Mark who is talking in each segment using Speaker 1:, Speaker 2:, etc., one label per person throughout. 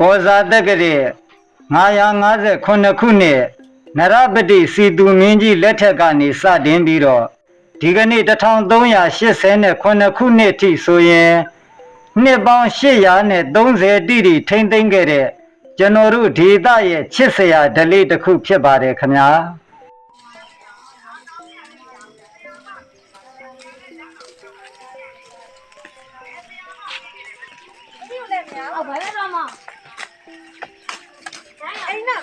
Speaker 1: ကောဇာတက္ကရာ959ခုနှစ်နရပတိစီသူမင်းကြီးလက်ထက်ကနေစတင်ပြီးတော့ဒီကနေ့1389ခုနှစ်ထိဆိုရင်နှစ်ပေါင်း830တိတိထိမ့်သိမ့်ခဲ့တဲ့ကျွန်တော်တို့ဒေသရဲ့ချစ်စရာဓလေ့တစ်ခုဖြစ်ပါတယ်ခင်ဗျာ
Speaker 2: 哦，回来了吗？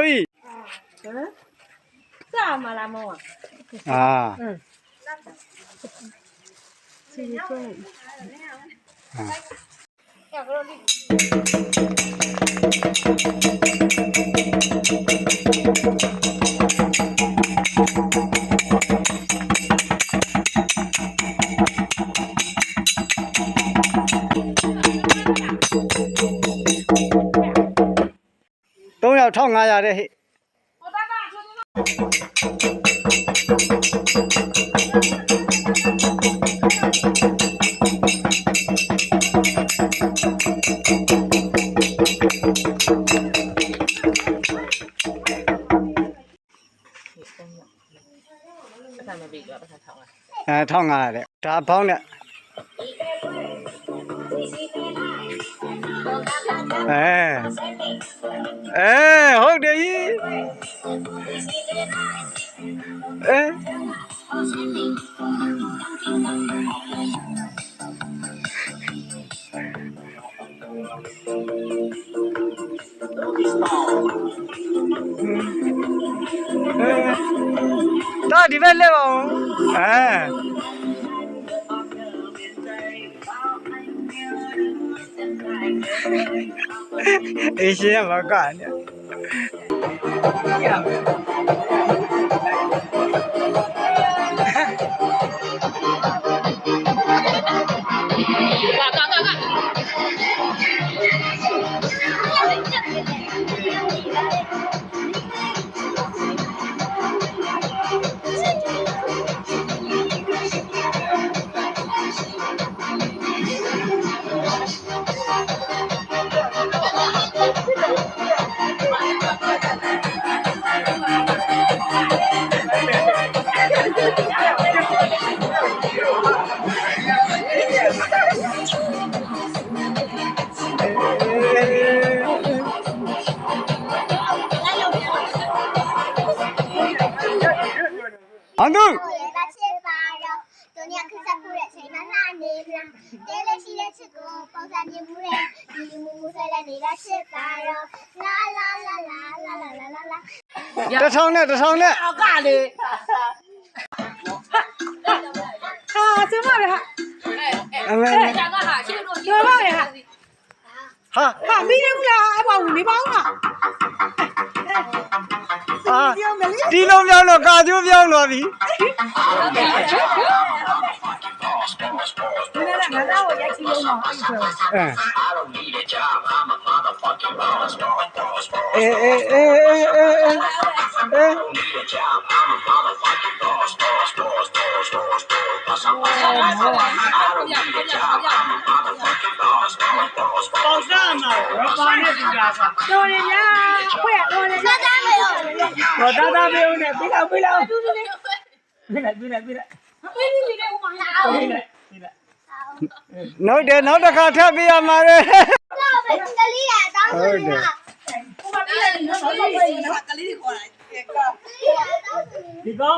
Speaker 3: 啊嗯？这样麻么
Speaker 2: 毛啊。啊
Speaker 1: 嗯。那
Speaker 3: 个谢你 thong
Speaker 1: ngay
Speaker 3: ra đây
Speaker 1: à, thong ngay đấy trà phong đấy ê ê hôn đi. À. Ừ. Ê đó đi về lên không à. အေးရှင်ကမကနဲ့
Speaker 4: စ်ပါတော့လာလာလာလာလာလာလာလာလာ
Speaker 1: တစ်ထောင်နဲ့တစ်ထောင်နဲ့
Speaker 3: အောက်ကလေဟာစမရဟာ
Speaker 1: အမေ
Speaker 2: 两个哈，现在
Speaker 3: ကျော်ပါရဟာ
Speaker 1: ဟာ
Speaker 3: ဟာမီးတယ်ဘူးလားအပေါင်းနေပေါင်းဟာ
Speaker 1: အာ
Speaker 3: ပြောင်းတယ်လေ
Speaker 1: ဒီလုံးပြောင်းတော့ကာကျိုးပြောင်းသွားပြီ
Speaker 3: ဒီနေ့ကငါသားကိုရိုက်ချီလုံးတော့အဲ့ဒါ
Speaker 1: အေးအေးအေးအေးအေးအေးအေး
Speaker 5: ပေါက်စားမှာရပါ
Speaker 6: နဲ့ဒီက
Speaker 5: ား
Speaker 6: က
Speaker 3: တော်ရညာခွဲ့တော်ရညာ
Speaker 4: တာမေယုံ
Speaker 1: တော်တာတာမေယုံနဲ့ပြီးလောက်ပြီးလောက်ပြီးလိုက်ပြီးလိုက်ပြီးလိုက်ပြီးလိုက်ပြီးလို
Speaker 4: က်ပြီးလိုက်နော
Speaker 1: က်တယ်နော
Speaker 4: က်တစ်ခါထပ်ပြရမှာလေ
Speaker 7: ဟုတ်တယ်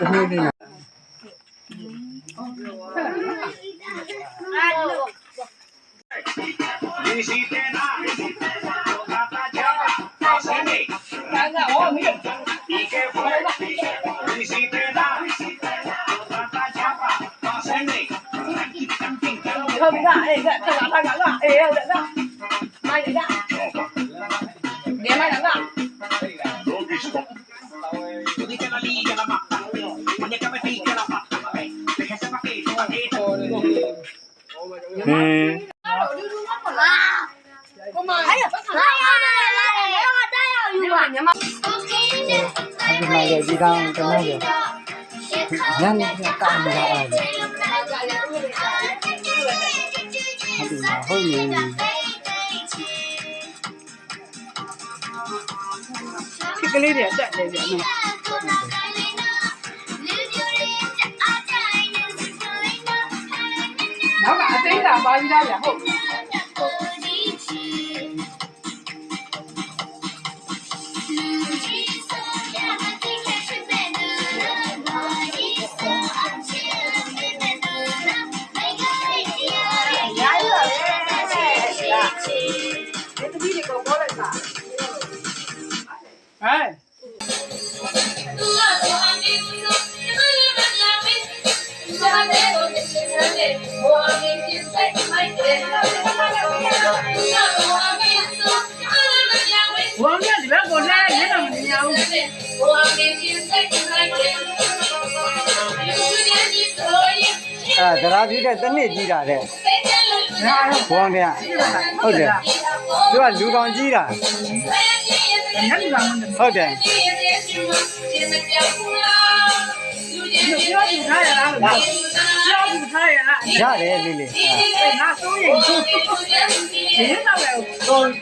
Speaker 7: 这 是
Speaker 3: 你的。看不看？哎，
Speaker 7: 看
Speaker 2: 看， မှာရ
Speaker 7: ဒီကောင်တမောရညနေကတောင်းနေတာအဲ့ဒါဟုတ်နေ
Speaker 3: ဒီကလေးတွေတက်တယ်ဗျာနော်နောက်ကအသိတာပါပြီးသားဗျာဟုတ်
Speaker 7: အဲ့ဒါရာပြီးတဲ့တနစ်ကြီးတာတဲ့ဘုံပြန်ဟုတ်တယ်သူကလူကောင်ကြီးတာ
Speaker 3: ညနေလာမှန်းတယ်
Speaker 7: ဟုတ်တယ်
Speaker 3: ပြောယူထားရလားလို့ပြောယူ já é Lili. Renato e Menina, Léo. Dois.